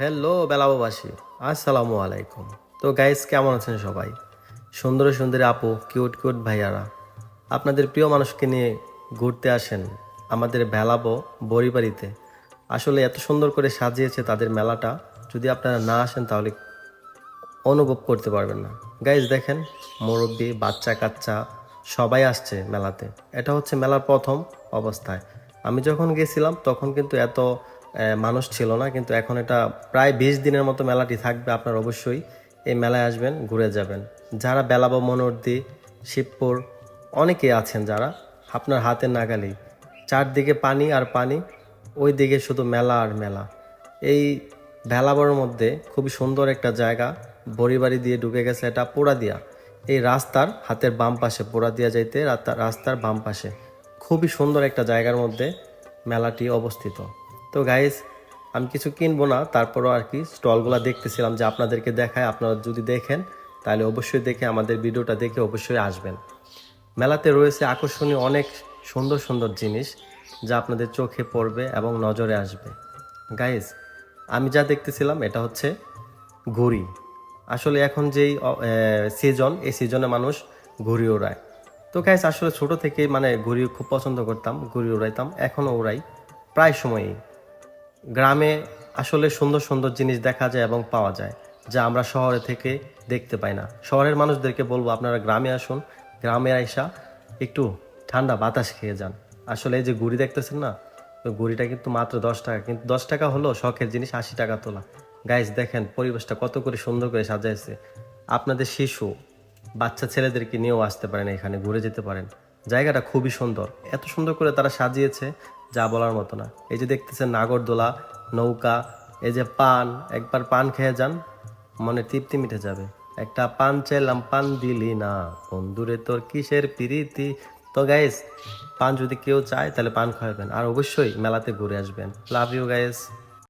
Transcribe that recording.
Hello বেলাবাসী আসসালামু আলাইকুম। তো গাইস কেমন আছেন সবাই? সুন্দর সুন্দরী আপু কিউট কিউট ভাইয়ারা। আপনাদের প্রিয় মানুষকে নিয়ে ঘুরতে আসেন আমাদের বেলাবো বড়িবাড়িতে। আসলে এত সুন্দর করে সাজিয়েছে তাদের মেলাটা। যদি আপনারা না আসেন, তাহলে অনুভব করতে পারবেন না। গাইজ দেখেন, মুরব্বী, বাচ্চা কাচ্চা, সবাই আসছে মেলাতে। এটা হচ্ছে মেলার প্রথম অবস্থায়। আমি যখন গেছিলাম, তখন কিন্তু এত মানুষ ছিল না, কিন্তু এখন এটা প্রায় বিশ দিনের মতো মেলাটি থাকবে আপনার অবশ্যই। এই মেলায় আসবেন, ঘুরে যাবেন। যারা বেলাবা, মনোর্দি, শিবপুর, অনেকে আছেন যারা, আপনার হাতের নাগালেই। চারদিকে পানি আর পানি, ওই দিকে শুধু মেলা আর মেলা। এই ভেলাবর মধ্যে খুবই সুন্দর একটা জায়গা, বড়িবাড়ি দিয়ে ঢুকে গেছে এটা পোড়া দিয়া এই রাস্তার হাতের বাম পাশে পোড়া দিয়া যাইতে রাস্তার বাম পাশে। খুবই সুন্দর একটা জায়গার মধ্যে মেলাটি অবস্থিত। তো গাইজ আমি কিছু কিনবো না, তারপরও আর কি স্টলগুলো দেখতেছিলাম যে আপনাদেরকে দেখায়, আপনারা যদি দেখেন, তাহলে অবশ্যই দেখে আমাদের ভিডিওটা দেখে অবশ্যই আসবেন। মেলাতে রয়েছে আকর্ষণীয় অনেক সুন্দর সুন্দর জিনিস যা আপনাদের চোখে পড়বে এবং নজরে আসবে। গাইজ আমি যা দেখতেছিলাম এটা হচ্ছে ঘুড়ি। আসলে এখন যেই সিজন এই সিজনে মানুষ ঘুড়ি ওড়ায়। তো গাইজ আসলে ছোট থেকে মানে ঘুড়ি খুব পছন্দ করতাম, ঘুড়ি ওড়াইতাম, এখনও ওড়াই, প্রায় সময়ই। গ্রামে আসলে সুন্দর সুন্দর জিনিস দেখা যায় এবং পাওয়া যায়, যা আমরা শহরে থেকে দেখতে পাই না। শহরের মানুষদেরকে বলব, আপনারা গ্রামে আসুন, গ্রামে আইসা একটু ঠান্ডা বাতাস খেয়ে যান। আসলে এই যে গুড়ি দেখতেছেন না গুড়িটা কিন্তু মাত্র দশ টাকা, কিন্তু দশ টাকা হলো শখের জিনিস আশি টাকা তোলা। গাইজ দেখেন পরিবেশটা কত করে সুন্দর করে সাজাইছে। আপনাদের শিশু, বাচ্চা ছেলেদেরকে নিয়েও আসতে পারেন এখানে, ঘুরে যেতে পারেন। জায়গাটা খুবই সুন্দর। এত সুন্দর করে তারা সাজিয়েছে, যা বলার মতো না। এই যে দেখতেছেন নাগরদোলা, নৌকা, এই যে পান, একবার পান খেয়ে যান, মনে তৃপ্তি মিটে যাবে। একটা পান চাইলাম, পান দিলি না। বন্ধুরে, তোর কিসের প্রীতি? তো গাইস পান যদি কেউ চায়, তাহলে পান খাওয়াবেন। আর অবশ্যই মেলাতে ঘুরে আসবেন। Love you guys